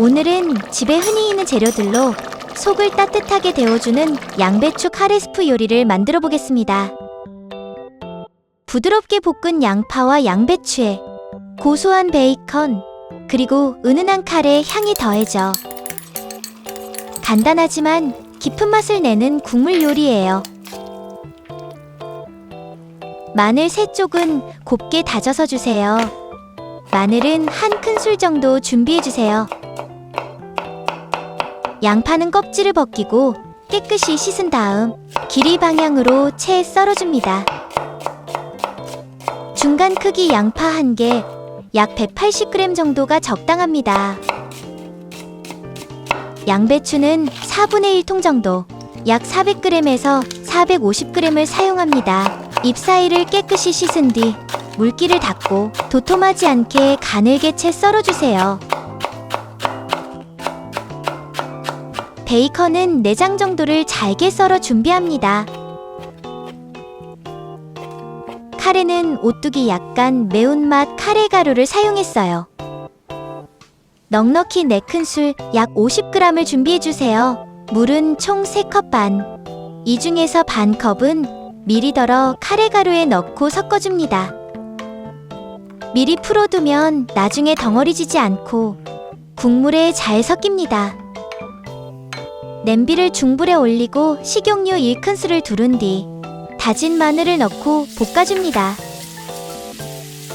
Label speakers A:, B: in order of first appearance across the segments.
A: 오늘은 집에 흔히 있는 재료들로 속을 따뜻하게 데워주는 양배추 카레스프 요리를 만들어 보겠습니다. 부드럽게 볶은 양파와 양배추에 고소한 베이컨, 그리고 은은한 카레의 향이 더해져 간단하지만 깊은 맛을 내는 국물 요리예요. 마늘 세 쪽은 곱게 다져서 주세요. 마늘은 한 큰술 정도 준비해 주세요. 양파는 껍질을 벗기고 깨끗이 씻은 다음 길이 방향으로 채 썰어줍니다. 중간 크기 양파 한 개, 약 180g 정도가 적당합니다. 양배추는 4분의 1 통 정도, 약 400g에서 450g을 사용합니다. 잎 사이를 깨끗이 씻은 뒤 물기를 닦고 도톰하지 않게 가늘게 채 썰어주세요. 베이컨은 4장 정도를 잘게 썰어 준비합니다. 카레는 오뚜기 약간 매운맛 카레 가루를 사용했어요. 넉넉히 4큰술 약 50g을 준비해주세요. 물은 총 3컵 반. 이 중에서 반 컵은 미리 덜어 카레 가루에 넣고 섞어줍니다. 미리 풀어두면 나중에 덩어리지지 않고 국물에 잘 섞입니다. 냄비를 중불에 올리고 식용유 1큰술을 두른 뒤 다진 마늘을 넣고 볶아줍니다.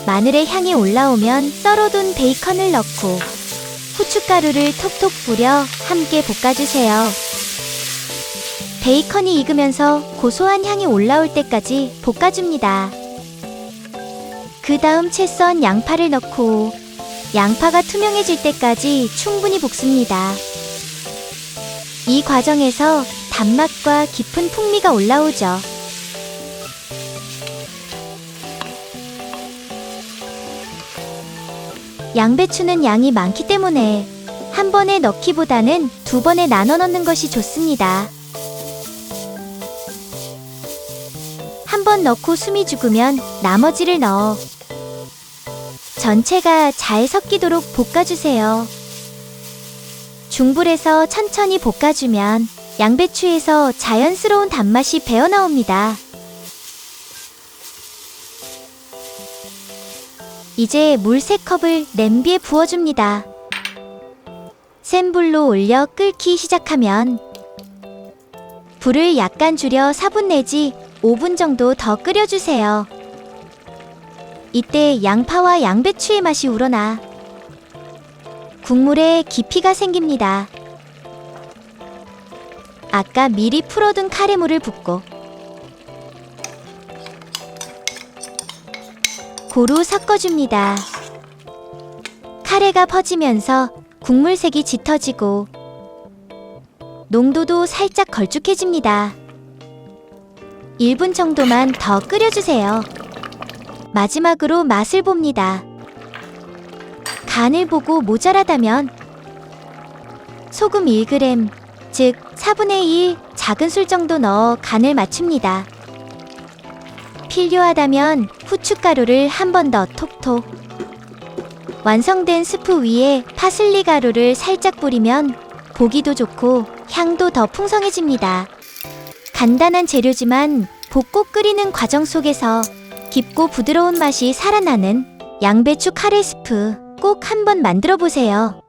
A: 마늘의 향이 올라오면 썰어둔 베이컨을 넣고 후춧가루를 톡톡 뿌려 함께 볶아주세요. 베이컨이 익으면서 고소한 향이 올라올 때까지 볶아줍니다. 그 다음 채 썬 양파를 넣고 양파가 투명해질 때까지 충분히 볶습니다. 이 과정에서 단맛과 깊은 풍미가 올라오죠. 양배추는 양이 많기 때문에 한 번에 넣기보다는 두 번에 나눠 넣는 것이 좋습니다. 한 번 넣고 숨이 죽으면 나머지를 넣어 전체가 잘 섞이도록 볶아주세요. 중불에서 천천히 볶아주면 양배추에서 자연스러운 단맛이 배어 나옵니다. 이제 물 3컵을 냄비에 부어줍니다. 센 불로 올려 끓기 시작하면 불을 약간 줄여 4분 내지 5분 정도 더 끓여주세요. 이때 양파와 양배추의 맛이 우러나 국물에 깊이가 생깁니다. 아까 미리 풀어둔 카레물을 붓고 고루 섞어줍니다. 카레가 퍼지면서 국물색이 짙어지고 농도도 살짝 걸쭉해집니다. 1분 정도만 더 끓여주세요. 마지막으로 맛을 봅니다. 간을 보고 모자라다면 소금 1g, 즉 4분의 1 작은 술 정도 넣어 간을 맞춥니다. 필요하다면 후춧가루를 한 번 더 톡톡. 완성된 스프 위에 파슬리 가루를 살짝 뿌리면 보기도 좋고 향도 더 풍성해집니다. 간단한 재료지만 볶고 끓이는 과정 속에서 깊고 부드러운 맛이 살아나는 양배추 카레 스프 꼭 한번 만들어 보세요.